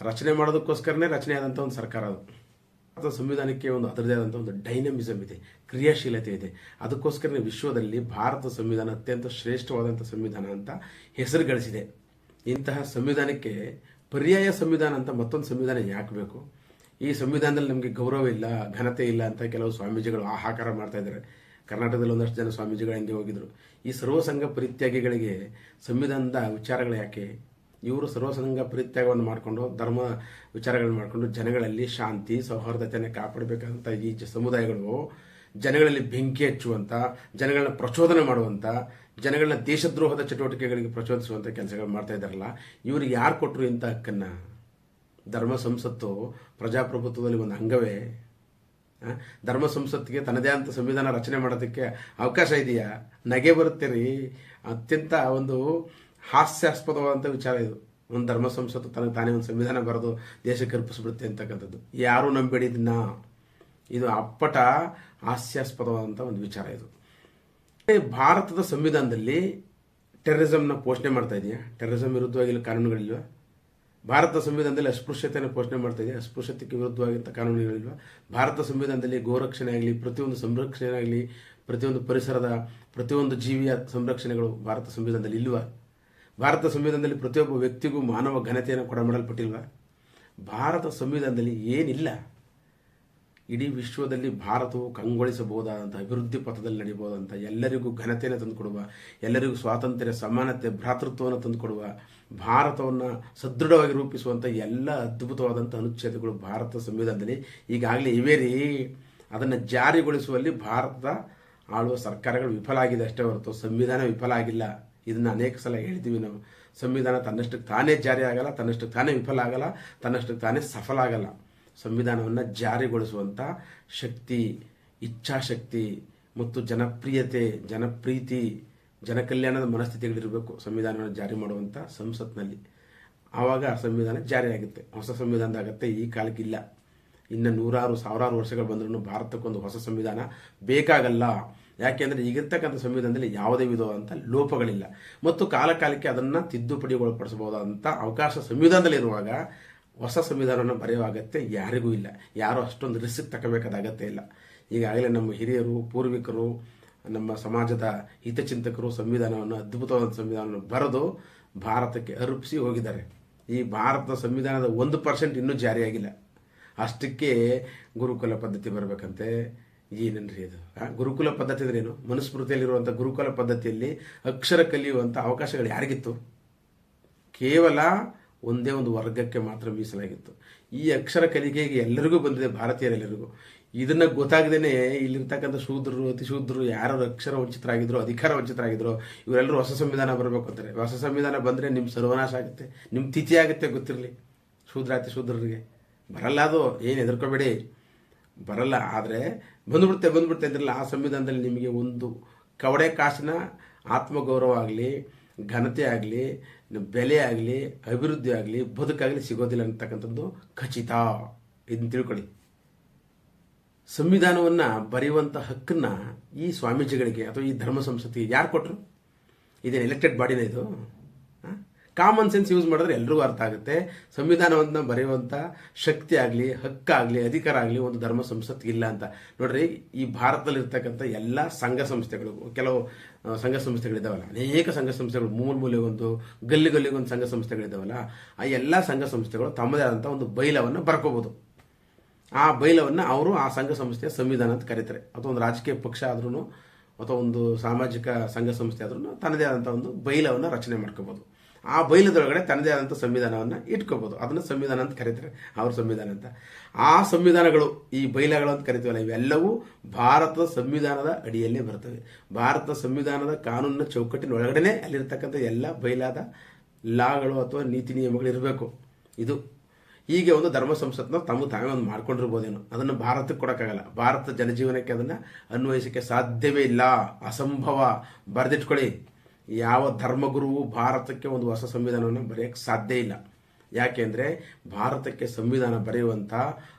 ರಚನೆ ಮಾಡೋದಕ್ಕೋಸ್ಕರನೇ ರಚನೆ ಒಂದು ಸರ್ಕಾರ ಅದು. ಸಂವಿಧಾನಕ್ಕೆ ಒಂದು ಅದರದೇ ಆದಂಥ ಒಂದು ಡೈನಮಿಸಮ್ ಇದೆ. ಕ್ರಿಯಾಶೀಲತೆ ಇದೆ. ಅದಕ್ಕೋಸ್ಕರ ವಿಶ್ವದಲ್ಲಿ ಭಾರತ ಸಂವಿಧಾನ ಅತ್ಯಂತ ಶ್ರೇಷ್ಠವಾದಂಥ ಸಂವಿಧಾನ ಅಂತ ಹೆಸರು ಗಳಿಸಿದೆ. ಇಂತಹ ಸಂವಿಧಾನಕ್ಕೆ ಪರ್ಯಾಯ ಸಂವಿಧಾನ ಅಂತ ಮತ್ತೊಂದು ಸಂವಿಧಾನ ಯಾಕೆ ಬೇಕು? ಈ ಸಂವಿಧಾನದಲ್ಲಿ ನಮಗೆ ಗೌರವ ಇಲ್ಲ, ಘನತೆ ಇಲ್ಲ ಅಂತ ಕೆಲವು ಸ್ವಾಮೀಜಿಗಳು ಆಹಾಕಾರ ಮಾಡ್ತಾ ಇದ್ದಾರೆ. ಕರ್ನಾಟಕದಲ್ಲಿ ಒಂದಷ್ಟು ಜನ ಸ್ವಾಮೀಜಿಗಳು ಹಿಂದೆ ಹೋಗಿದ್ರು. ಈ ಸರ್ವಸಂಘ ಪರಿತ್ಯಾಗಿಗಳಿಗೆ ಸಂವಿಧಾನದ ವಿಚಾರಗಳು ಯಾಕೆ? ಇವರು ಸರ್ವಸಂಘ ಪರಿತ್ಯಾಗವನ್ನು ಮಾಡಿಕೊಂಡು, ಧರ್ಮ ವಿಚಾರಗಳನ್ನು ಮಾಡಿಕೊಂಡು ಜನಗಳಲ್ಲಿ ಶಾಂತಿ, ಸೌಹಾರ್ದತೆಯನ್ನು ಕಾಪಾಡಬೇಕಾದಂಥ ಈ ಸಮುದಾಯಗಳು ಜನಗಳಲ್ಲಿ ಬೆಂಕಿ ಹಚ್ಚುವಂಥ ಜನಗಳನ್ನ ಪ್ರಚೋದನೆ ಮಾಡುವಂಥ ಜನಗಳನ್ನ ದೇಶದ್ರೋಹದ ಚಟುವಟಿಕೆಗಳಿಗೆ ಪ್ರಚೋದಿಸುವಂಥ ಕೆಲಸಗಳು ಮಾಡ್ತಾ ಇದ್ದಾರಲ್ಲ, ಇವ್ರಿಗೆ ಯಾರು ಕೊಟ್ಟರು ಇಂಥ ಹಕ್ಕನ್ನು? ಧರ್ಮ ಸಂಸತ್ತು ಪ್ರಜಾಪ್ರಭುತ್ವದಲ್ಲಿ ಒಂದು ಅಂಗವೇ? ಧರ್ಮ ಸಂಸತ್ತಿಗೆ ತನ್ನದೇ ಅಂತ ಸಂವಿಧಾನ ರಚನೆ ಮಾಡೋದಕ್ಕೆ ಅವಕಾಶ ಇದೆಯಾ? ನಗೆ ಬರುತ್ತೆ ರೀ. ಅತ್ಯಂತ ಒಂದು ಹಾಸ್ಯಾಸ್ಪದವಾದಂಥ ವಿಚಾರ ಇದು. ಒಂದು ಧರ್ಮ ಸಂಸತ್ತು ತನಗೆ ತಾನೇ ಒಂದು ಸಂವಿಧಾನ ಬರೆದು ದೇಶಕ್ಕೆ ಅರ್ಪಿಸ್ಬಿಡುತ್ತೆ ಅಂತಕ್ಕಂಥದ್ದು. ಯಾರೂ ನಂಬೇಡಿ ಇದನ್ನ ಇದು ಅಪ್ಪಟ ಹಾಸ್ಯಾಸ್ಪದವಾದಂಥ ಒಂದು ವಿಚಾರ ಇದು. ಭಾರತದ ಸಂವಿಧಾನದಲ್ಲಿ ಟೆರರಿಸಂನ ಪೋಷಣೆ ಮಾಡ್ತಾ ಇದೆಯಾ? ಟೆರರಿಸಮ್ ವಿರುದ್ಧವಾಗಿ ಇಲ್ಲಿ ಕಾನೂನುಗಳಿಲ್ವಾ? ಭಾರತ ಸಂವಿಧಾನದಲ್ಲಿ ಅಸ್ಪೃಶ್ಯತೆಯನ್ನು ಪೋಷಣೆ ಮಾಡ್ತಾ ಇದೆಯಾ? ಅಸ್ಪೃಶ್ಯತೆಗೆ ವಿರುದ್ಧವಾಗಿಂಥ ಕಾನೂನುಗಳಿಲ್ವಾ? ಭಾರತ ಸಂವಿಧಾನದಲ್ಲಿ ಗೋರಕ್ಷಣೆ ಆಗಲಿ ಪ್ರತಿಯೊಂದು ಸಂರಕ್ಷಣೆ ಆಗಲಿ ಪ್ರತಿಯೊಂದು ಪರಿಸರದ ಪ್ರತಿಯೊಂದು ಜೀವಿಯ ಸಂರಕ್ಷಣೆಗಳು ಭಾರತ ಸಂವಿಧಾನದಲ್ಲಿ ಇಲ್ವಾ? ಭಾರತ ಸಂವಿಧಾನದಲ್ಲಿ ಪ್ರತಿಯೊಬ್ಬ ವ್ಯಕ್ತಿಗೂ ಮಾನವ ಘನತೆಯನ್ನು ಕೊಡಮಾಡಲ್ಪಟ್ಟಿಲ್ವಾ? ಭಾರತ ಸಂವಿಧಾನದಲ್ಲಿ ಏನಿಲ್ಲ. ಇಡೀ ವಿಶ್ವದಲ್ಲಿ ಭಾರತವು ಕಂಗೊಳಿಸಬಹುದಾದಂಥ ಅಭಿವೃದ್ಧಿ ಪಥದಲ್ಲಿ ನಡೀಬಹುದಂಥ ಎಲ್ಲರಿಗೂ ಘನತೆಯನ್ನು ತಂದುಕೊಡುವ, ಎಲ್ಲರಿಗೂ ಸ್ವಾತಂತ್ರ್ಯ, ಸಮಾನತೆ, ಭ್ರಾತೃತ್ವವನ್ನು ತಂದುಕೊಡುವ, ಭಾರತವನ್ನು ಸದೃಢವಾಗಿ ರೂಪಿಸುವಂಥ ಎಲ್ಲ ಅದ್ಭುತವಾದಂಥ ಅನುಚ್ಛೇದಗಳು ಭಾರತ ಸಂವಿಧಾನದಲ್ಲಿ ಈಗಾಗಲೇ ಇವೆ ರೀ. ಅದನ್ನು ಜಾರಿಗೊಳಿಸುವಲ್ಲಿ ಭಾರತದ ಆಳುವ ಸರ್ಕಾರಗಳು ವಿಫಲ ಆಗಿದೆ ಅಷ್ಟೇ ಹೊರತು ಸಂವಿಧಾನ ವಿಫಲ ಆಗಿಲ್ಲ. ಇದನ್ನು ಅನೇಕ ಸಲ ಹೇಳ್ತೀವಿ ನಾವು. ಸಂವಿಧಾನ ತನ್ನಷ್ಟಕ್ಕೆ ತಾನೇ ಜಾರಿ ಆಗಲ್ಲ, ತನ್ನಷ್ಟಕ್ಕೆ ತಾನೇ ವಿಫಲ ಆಗಲ್ಲ, ತನ್ನಷ್ಟಕ್ಕೆ ತಾನೇ ಸಫಲ ಆಗಲ್ಲ. ಸಂವಿಧಾನವನ್ನು ಜಾರಿಗೊಳಿಸುವಂಥ ಶಕ್ತಿ, ಇಚ್ಛಾಶಕ್ತಿ ಮತ್ತು ಜನಪ್ರಿಯತೆ, ಜನಪ್ರೀತಿ, ಜನಕಲ್ಯಾಣದ ಮನಸ್ಥಿತಿಗಳಿರಬೇಕು ಸಂವಿಧಾನವನ್ನು ಜಾರಿ ಮಾಡುವಂಥ ಸಂಸತ್ನಲ್ಲಿ. ಆವಾಗ ಸಂವಿಧಾನ ಜಾರಿಯಾಗುತ್ತೆ. ಹೊಸ ಸಂವಿಧಾನದ ಈ ಕಾಲಕ್ಕಿಲ್ಲ. ಇನ್ನು ನೂರಾರು, ಸಾವಿರಾರು ವರ್ಷಗಳು ಬಂದರೂ ಭಾರತಕ್ಕೊಂದು ಹೊಸ ಸಂವಿಧಾನ ಬೇಕಾಗಲ್ಲ. ಯಾಕೆಂದರೆ ಈಗಿರ್ತಕ್ಕಂಥ ಸಂವಿಧಾನದಲ್ಲಿ ಯಾವುದೇ ವಿಧವಾದಂಥ ಲೋಪಗಳಿಲ್ಲ. ಮತ್ತು ಕಾಲಕಾಲಕ್ಕೆ ಅದನ್ನು ತಿದ್ದುಪಡಿಗೊಳಪಡಿಸಬಹುದಾದಂಥ ಅವಕಾಶ ಸಂವಿಧಾನದಲ್ಲಿರುವಾಗ ಹೊಸ ಸಂವಿಧಾನವನ್ನು ಬರೆಯುವ ಅಗತ್ಯ ಯಾರಿಗೂ ಇಲ್ಲ. ಯಾರೂ ಅಷ್ಟೊಂದು ರಿಸ್ಕ್ ತಗೋಬೇಕಾದ ಅಗತ್ಯ ಇಲ್ಲ. ಈಗಾಗಲೇ ನಮ್ಮ ಹಿರಿಯರು, ಪೂರ್ವಿಕರು, ನಮ್ಮ ಸಮಾಜದ ಹಿತಚಿಂತಕರು ಸಂವಿಧಾನವನ್ನು, ಅದ್ಭುತವಾದ ಸಂವಿಧಾನವನ್ನು ಬರೆದು ಭಾರತಕ್ಕೆ ಅರ್ಪಿಸಿ ಹೋಗಿದ್ದಾರೆ. ಈ ಭಾರತದ ಸಂವಿಧಾನದ ಒಂದು ಪರ್ಸೆಂಟ್ ಇನ್ನೂ ಜಾರಿಯಾಗಿಲ್ಲ. ಅಷ್ಟಕ್ಕೆ ಗುರುಕುಲ ಪದ್ಧತಿ ಬರಬೇಕಂತೆ. ಏನೇನು ಇದು. ಗುರುಕುಲ ಪದ್ಧತಿ ಅಂದ್ರೆ ಏನು? ಮನುಸ್ಮೃತಿಯಲ್ಲಿರುವಂಥ ಗುರುಕುಲ ಪದ್ಧತಿಯಲ್ಲಿ ಅಕ್ಷರ ಕಲಿಯುವಂಥ ಅವಕಾಶಗಳು ಯಾರಿಗಿತ್ತು? ಕೇವಲ ಒಂದೇ ಒಂದು ವರ್ಗಕ್ಕೆ ಮಾತ್ರ ಮೀಸಲಾಗಿತ್ತು. ಈ ಅಕ್ಷರ ಕಲಿಕೆಗೆ ಎಲ್ಲರಿಗೂ ಬಂದಿದೆ, ಭಾರತೀಯರೆಲ್ಲರಿಗೂ. ಇದನ್ನ ಗೊತ್ತಾಗದೇನೆ ಇಲ್ಲಿರ್ತಕ್ಕಂಥ ಶೂದ್ರರು, ಅತಿಶೂದ್ರರು ಯಾರು ಅಕ್ಷರ ವಂಚಿತರಾಗಿದ್ರು, ಅಧಿಕಾರ ವಂಚಿತರಾಗಿದ್ರು, ಇವರೆಲ್ಲರೂ ಹೊಸ ಸಂವಿಧಾನ ಬರಬೇಕು ಅಂತಾರೆ. ಹೊಸ ಸಂವಿಧಾನ ಬಂದರೆ ನಿಮ್ಮ ಸರ್ವನಾಶ ಆಗುತ್ತೆ ನಿಮ್ಮ ತಿಥಿ ಆಗುತ್ತೆ ಗೊತ್ತಿರಲಿ, ಶೂದ್ರ, ಅತಿಶೂದ್ರರಿಗೆ. ಬರಲ್ಲ ಅದು, ಏನು ಎದುರ್ಕೋಬೇಡಿ ಬರಲ್ಲ, ಆದರೆ ಬಂದುಬಿಡುತ್ತೆ ಬಂದ್ಬಿಡುತ್ತೆ ಅಂದ್ರಲ್ಲ, ಆ ಸಂವಿಧಾನದಲ್ಲಿ ನಿಮಗೆ ಒಂದು ಕವಡೆ ಕಾಸಿನ ಆತ್ಮಗೌರವ ಆಗಲಿ, ಘನತೆ ಆಗಲಿ ಬೆಲೆ ಆಗಲಿ, ಅಭಿವೃದ್ಧಿ ಆಗಲಿ, ಬದುಕಾಗಲಿ ಸಿಗೋದಿಲ್ಲ ಅಂತಕ್ಕಂಥದ್ದು ಖಚಿತ. ಇದನ್ನು ತಿಳ್ಕೊಳ್ಳಿ. ಸಂವಿಧಾನವನ್ನು ಬರೆಯುವಂಥ ಹಕ್ಕನ್ನು ಈ ಸ್ವಾಮೀಜಿಗಳಿಗೆ ಅಥವಾ ಈ ಧರ್ಮ ಸಂಸತ್ತಿಗೆ ಯಾರು ಕೊಟ್ಟರು ಇದೇನು ಎಲೆಕ್ಟೆಡ್ ಬಾಡಿನ ಇದು? ಕಾಮನ್ ಸೆನ್ಸ್ ಯೂಸ್ ಮಾಡಿದ್ರೆ ಎಲ್ರಿಗೂ ಅರ್ಥ ಆಗುತ್ತೆ. ಸಂವಿಧಾನವನ್ನು ಬರೆಯುವಂಥ ಶಕ್ತಿ ಆಗಲಿ ಹಕ್ಕಾಗಲಿ ಅಧಿಕಾರ ಆಗಲಿ ಒಂದು ಧರ್ಮ ಸಂಸತ್ ಇಲ್ಲ ಅಂತ. ನೋಡ್ರಿ, ಈ ಭಾರತದಲ್ಲಿರ್ತಕ್ಕಂಥ ಎಲ್ಲ ಸಂಘ ಸಂಸ್ಥೆಗಳು, ಕೆಲವು ಸಂಘ ಸಂಸ್ಥೆಗಳಿದ್ದಾವಲ್ಲ ಅನೇಕ ಸಂಘ ಸಂಸ್ಥೆಗಳು ಮೂಲ ಮೂಲೆಗೊಂದು ಗಲ್ಲಿ ಗಲ್ಲಿಗೊಂದು ಸಂಘ ಸಂಸ್ಥೆಗಳಿದ್ದಾವಲ್ಲ ಆ ಎಲ್ಲ ಸಂಘ ಸಂಸ್ಥೆಗಳು ತಮ್ಮದೇ ಆದಂಥ ಒಂದು ಬೈಲವನ್ನು ಬರ್ಕೋಬೋದು. ಆ ಬೈಲವನ್ನು ಅವರು ಆ ಸಂಘ ಸಂಸ್ಥೆಯ ಸಂವಿಧಾನ ಅಂತ ಕರೀತಾರೆ. ಅಥವಾ ಒಂದು ರಾಜಕೀಯ ಪಕ್ಷ ಆದ್ರೂ ಅಥವಾ ಒಂದು ಸಾಮಾಜಿಕ ಸಂಘ ಸಂಸ್ಥೆ ಆದ್ರೂ ತನ್ನದೇ ಆದಂಥ ಒಂದು ಬೈಲವನ್ನು ರಚನೆ ಮಾಡ್ಕೋಬೋದು. ಆ ಬೈಲದೊಳಗಡೆ ತನ್ನದೇ ಆದಂಥ ಸಂವಿಧಾನವನ್ನು ಇಟ್ಕೋಬೋದು. ಅದನ್ನು ಸಂವಿಧಾನ ಅಂತ ಕರೀತಾರೆ. ಅವ್ರ ಸಂವಿಧಾನ ಅಂತ. ಆ ಸಂವಿಧಾನಗಳು, ಈ ಬೈಲಗಳು ಅಂತ ಕರಿತೀವಲ್ಲ, ಇವೆಲ್ಲವೂ ಭಾರತದ ಸಂವಿಧಾನದ ಅಡಿಯಲ್ಲೇ ಬರ್ತವೆ. ಭಾರತ ಸಂವಿಧಾನದ ಕಾನೂನಿನ ಚೌಕಟ್ಟಿನ ಒಳಗಡೆನೆ ಅಲ್ಲಿರ್ತಕ್ಕಂಥ ಎಲ್ಲ ಬೈಲಾದ ಲಾಗಳು ಅಥವಾ ನೀತಿ ನಿಯಮಗಳು ಇರಬೇಕು. ಇದು ಹೀಗೆ ಒಂದು ಧರ್ಮ ಸಂಸತ್ನ ತಮ್ಮ ತಾವೇ ಒಂದು ಮಾಡ್ಕೊಂಡಿರ್ಬೋದೇನು. ಅದನ್ನು ಭಾರತಕ್ಕೆ ಕೊಡೋಕ್ಕಾಗಲ್ಲ. ಭಾರತ ಜನಜೀವನಕ್ಕೆ ಅದನ್ನು ಅನ್ವಯಿಸೋಕ್ಕೆ ಸಾಧ್ಯವೇ ಇಲ್ಲ. ಅಸಂಭವ. ಬರೆದಿಟ್ಕೊಳ್ಳಿ. ಯಾವ ಧರ್ಮಗುರುವು ಭಾರತಕ್ಕೆ ಒಂದು ಹೊಸ ಸಂವಿಧಾನವನ್ನು ಬರೆಯಕ್ಕೆ ಸಾಧ್ಯ ಇಲ್ಲ. ಯಾಕೆಂದರೆ ಭಾರತಕ್ಕೆ ಸಂವಿಧಾನ ಬರೆಯುವಂಥ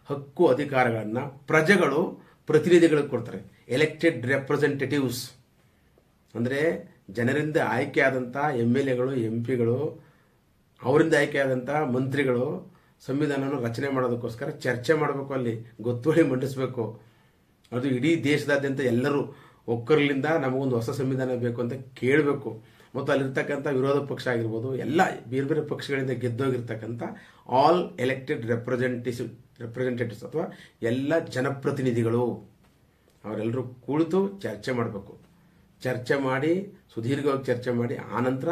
ಹಕ್ಕು ಅಧಿಕಾರಗಳನ್ನು ಪ್ರಜೆಗಳು ಪ್ರತಿನಿಧಿಗಳಿಗೆ ಕೊಡ್ತಾರೆ. ಎಲೆಕ್ಟೆಡ್ ರೆಪ್ರೆಸೆಂಟೇಟಿವ್ಸ್ ಅಂದರೆ ಜನರಿಂದ ಆಯ್ಕೆಯಾದಂಥ ಎಂ ಎಲ್ ಎಗಳು ಎಂ ಪಿಗಳು ಅವರಿಂದ ಆಯ್ಕೆಯಾದಂಥ ಮಂತ್ರಿಗಳು ಸಂವಿಧಾನವನ್ನು ರಚನೆ ಮಾಡೋದಕ್ಕೋಸ್ಕರ ಚರ್ಚೆ ಮಾಡಬೇಕು ಅಲ್ಲಿ, ಗೊತ್ತುವಳಿ ಮಂಡಿಸಬೇಕು. ಅದು ಇಡೀ ದೇಶದಾದ್ಯಂತ ಎಲ್ಲರೂ ಒಕ್ಕರ್ಲಿಂದ ನಮಗೊಂದು ಹೊಸ ಸಂವಿಧಾನ ಬೇಕು ಅಂತ ಕೇಳಬೇಕು. ಮತ್ತು ಅಲ್ಲಿರ್ತಕ್ಕಂಥ ವಿರೋಧ ಪಕ್ಷ ಆಗಿರ್ಬೋದು, ಎಲ್ಲ ಬೇರೆ ಬೇರೆ ಪಕ್ಷಗಳಿಂದ ಗೆದ್ದೋಗಿರ್ತಕ್ಕಂಥ ಆಲ್ ಎಲೆಕ್ಟೆಡ್ ರೆಪ್ರೆಸೆಂಟೇಟಿವ್ ರೆಪ್ರೆಸೆಂಟೇಟಿವ್ಸ್ ಅಥವಾ ಎಲ್ಲ ಜನಪ್ರತಿನಿಧಿಗಳು, ಅವರೆಲ್ಲರೂ ಕುಳಿತು ಚರ್ಚೆ ಮಾಡಬೇಕು. ಚರ್ಚೆ ಮಾಡಿ, ಸುದೀರ್ಘವಾಗಿ ಚರ್ಚೆ ಮಾಡಿ ಆನಂತರ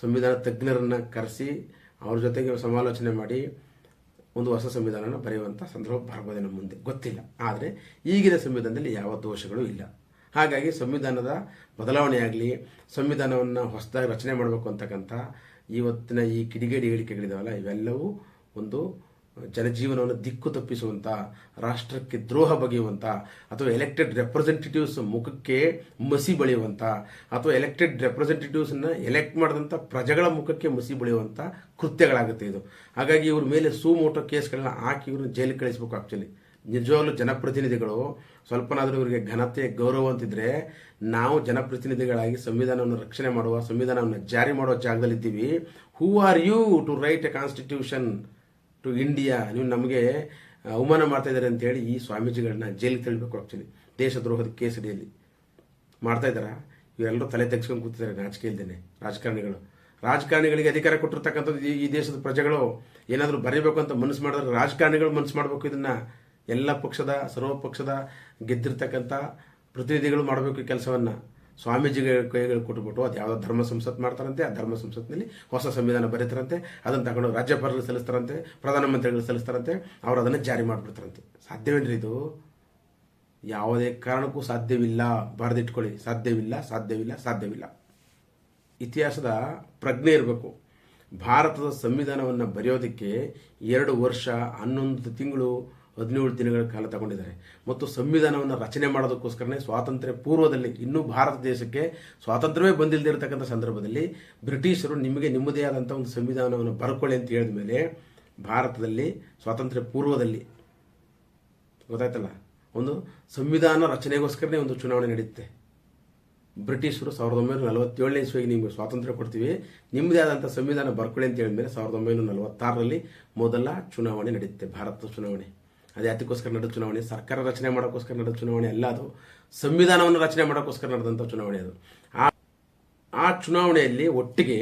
ಸಂವಿಧಾನ ತಜ್ಞರನ್ನು ಕರೆಸಿ, ಅವ್ರ ಜೊತೆಗೆ ಸಮಾಲೋಚನೆ ಮಾಡಿ, ಒಂದು ಹೊಸ ಸಂವಿಧಾನನ ಬರೆಯುವಂಥ ಸಂದರ್ಭ ನಮ್ಮ ಮುಂದೆ. ಗೊತ್ತಿಲ್ಲ. ಆದರೆ ಈಗಿನ ಸಂವಿಧಾನದಲ್ಲಿ ಯಾವ ದೋಷಗಳು ಇಲ್ಲ. ಹಾಗಾಗಿ ಸಂವಿಧಾನದ ಬದಲಾವಣೆಯಾಗಲಿ, ಸಂವಿಧಾನವನ್ನು ಹೊಸದಾಗಿ ರಚನೆ ಮಾಡಬೇಕು ಅಂತಕ್ಕಂಥ ಇವತ್ತಿನ ಈ ಕಿಡಿಗೇಡಿ ಹೇಳಿಕೆಗಳಿದಾವಲ್ಲ, ಇವೆಲ್ಲವೂ ಒಂದು ಜನಜೀವನವನ್ನು ದಿಕ್ಕು ತಪ್ಪಿಸುವಂಥ ರಾಷ್ಟ್ರಕ್ಕೆ ದ್ರೋಹ ಬಗೆಯುವಂಥ ಅಥವಾ ಎಲೆಕ್ಟೆಡ್ ರೆಪ್ರೆಸೆಂಟೇಟಿವ್ಸ್ ಮುಖಕ್ಕೆ ಮಸಿ ಬಳಿಯುವಂಥ ಅಥವಾ ಎಲೆಕ್ಟೆಡ್ ರೆಪ್ರೆಸೆಂಟೇಟಿವ್ಸನ್ನ ಎಲೆಕ್ಟ್ ಮಾಡಿದಂಥ ಪ್ರಜೆಗಳ ಮುಖಕ್ಕೆ ಮಸಿ ಬಳಿಯುವಂಥ ಕೃತ್ಯಗಳಾಗುತ್ತೆ ಇದು. ಹಾಗಾಗಿ ಇವ್ರ ಮೇಲೆ ಸುಮೋಟೋ ಕೇಸ್ಗಳನ್ನ ಹಾಕಿ ಇವ್ರನ್ನ ಜೈಲಿಗೆ ಕಳಿಸ್ಬೇಕು ಆ್ಯಕ್ಚುಲಿ ನಿಜವಾಗ್ಲೂ ಜನಪ್ರತಿನಿಧಿಗಳು, ಸ್ವಲ್ಪನಾದರೂ ಇವರಿಗೆ ಘನತೆ, ಗೌರವ ಅಂತಿದ್ರೆ ನಾವು ಜನಪ್ರತಿನಿಧಿಗಳಾಗಿ ಸಂವಿಧಾನವನ್ನು ರಕ್ಷಣೆ ಮಾಡುವ, ಸಂವಿಧಾನವನ್ನು ಜಾರಿ ಮಾಡುವ ಜಾಗದಲ್ಲಿದ್ದೀವಿ who are you to write a constitution to India ನೀವು ನಮಗೆ ಅವಮಾನ ಮಾಡ್ತಾ ಇದ್ದಾರೆ ಅಂತೇಳಿ ಈ ಸ್ವಾಮೀಜಿಗಳನ್ನ ಜೈಲಿಗೆ ತಳ್ಳಬೇಕು ಆ್ಯಕ್ಚುಲಿ ದೇಶದ್ರೋಹದ ಕೇಸರಿಯಲ್ಲಿ. ಮಾಡ್ತಾ ಇದ್ದಾರಾ? ಇವರೆಲ್ಲರೂ ತಲೆ ತೆಗೆಸ್ಕೊಂಡು ಕೂತಿದ್ದಾರೆ ನಾಚಿಕೆ ಇಲ್ದೇನೆ, ರಾಜಕಾರಣಿಗಳು. ರಾಜಕಾರಣಿಗಳಿಗೆ ಅಧಿಕಾರ ಕೊಟ್ಟಿರ್ತಕ್ಕಂಥದ್ದು ಈ- ಈ ದೇಶದ ಪ್ರಜೆಗಳು. ಏನಾದರೂ ಬರೀಬೇಕು ಅಂತ ಮನಸ್ಸು ಮಾಡಿದ್ರೆ ರಾಜಕಾರಣಿಗಳು ಮನಸ್ಸು ಮಾಡಬೇಕು ಇದನ್ನ. ಎಲ್ಲ ಪಕ್ಷದ, ಸರ್ವ ಪಕ್ಷದ ಗೆದ್ದಿರ್ತಕ್ಕಂಥ ಪ್ರತಿನಿಧಿಗಳು ಮಾಡಬೇಕು ಈ ಕೆಲಸವನ್ನು. ಸ್ವಾಮೀಜಿಗಳ ಕೈಗಳು ಕೊಟ್ಬಿಟ್ಟು ಅದು ಯಾವುದೋ ಧರ್ಮ ಸಂಸತ್ ಮಾಡ್ತಾರಂತೆ, ಆ ಧರ್ಮ ಸಂಸತ್ನಲ್ಲಿ ಹೊಸ ಸಂವಿಧಾನ ಬರೀತಾರಂತೆ, ಅದನ್ನು ತಗೊಂಡು ರಾಜ್ಯಪಾಲರು ಸಲ್ಲಿಸ್ತಾರಂತೆ ಪ್ರಧಾನಮಂತ್ರಿಗಳು ಸಲ್ಲಿಸ್ತಾರಂತೆ, ಅವರು ಅದನ್ನು ಜಾರಿ ಮಾಡಿಬಿಡ್ತಾರಂತೆ. ಸಾಧ್ಯವೇನ್ರಿ ಇದು? ಯಾವುದೇ ಕಾರಣಕ್ಕೂ ಸಾಧ್ಯವಿಲ್ಲ. ಬರೆದಿಟ್ಕೊಳ್ಳಿ. ಸಾಧ್ಯವಿಲ್ಲ ಸಾಧ್ಯವಿಲ್ಲ ಸಾಧ್ಯವಿಲ್ಲ. ಇತಿಹಾಸದ ಪ್ರಜ್ಞೆ ಇರಬೇಕು. ಭಾರತದ ಸಂವಿಧಾನವನ್ನು ಬರೆಯೋದಕ್ಕೆ ಎರಡು ವರ್ಷ, ಹನ್ನೊಂದು ತಿಂಗಳು ಹದಿನೇಳು ದಿನಗಳ ಕಾಲ ತಗೊಂಡಿದ್ದಾರೆ. ಮತ್ತು ಸಂವಿಧಾನವನ್ನು ರಚನೆ ಮಾಡೋದಕ್ಕೋಸ್ಕರನೇ ಸ್ವಾತಂತ್ರ್ಯ ಪೂರ್ವದಲ್ಲಿ ಇನ್ನೂ ಭಾರತ ದೇಶಕ್ಕೆ ಸ್ವಾತಂತ್ರ್ಯವೇ ಬಂದಿಲ್ಲದೇ ಇರತಕ್ಕಂಥ ಸಂದರ್ಭದಲ್ಲಿ ಬ್ರಿಟಿಷರು ನಿಮಗೆ ನಿಮ್ಮದೇ ಆದಂಥ ಒಂದು ಸಂವಿಧಾನವನ್ನು ಬರ್ಕೊಳ್ಳಿ ಅಂತ ಹೇಳಿದ ಮೇಲೆ ಭಾರತದಲ್ಲಿ ಸ್ವಾತಂತ್ರ್ಯ ಪೂರ್ವದಲ್ಲಿ ಗೊತ್ತಾಯ್ತಲ್ಲ? ಒಂದು ಸಂವಿಧಾನ ರಚನೆಗೋಸ್ಕರನೇ ಒಂದು ಚುನಾವಣೆ ನಡೆಯುತ್ತೆ ಬ್ರಿಟಿಷರು ಸಾವಿರದ ಒಂಬೈನೂರ ನಲವತ್ತೇಳನೇ ಇಸ್ವಿಗೆ ನಿಮಗೆ ಸ್ವಾತಂತ್ರ್ಯ ಕೊಡ್ತೀವಿ. ನಿಮ್ಮದೇ ಆದಂಥ ಸಂವಿಧಾನ ಬರ್ಕೊಳ್ಳಿ ಅಂತ ಹೇಳಿದ್ಮೇಲೆ ಸಾವಿರದ ಒಂಬೈನೂರ ನಲವತ್ತಾರರಲ್ಲಿ ಮೊದಲ ಚುನಾವಣೆ ನಡೆಯುತ್ತೆ ಭಾರತದ ಚುನಾವಣೆ. ಅದು ಯಾತಕ್ಕೋಸ್ಕರ ನಡೆದ ಚುನಾವಣೆ, ಸರ್ಕಾರ ರಚನೆ ಮಾಡೋಕ್ಕೋಸ್ಕರ ನಡೆದ ಚುನಾವಣೆ ಅಲ್ಲ ಅದು. ಸಂವಿಧಾನವನ್ನು ರಚನೆ ಮಾಡೋಕ್ಕೋಸ್ಕರ ನಡೆದಂಥ ಚುನಾವಣೆ ಅದು. ಆ ಚುನಾವಣೆಯಲ್ಲಿ ಒಟ್ಟಿಗೆ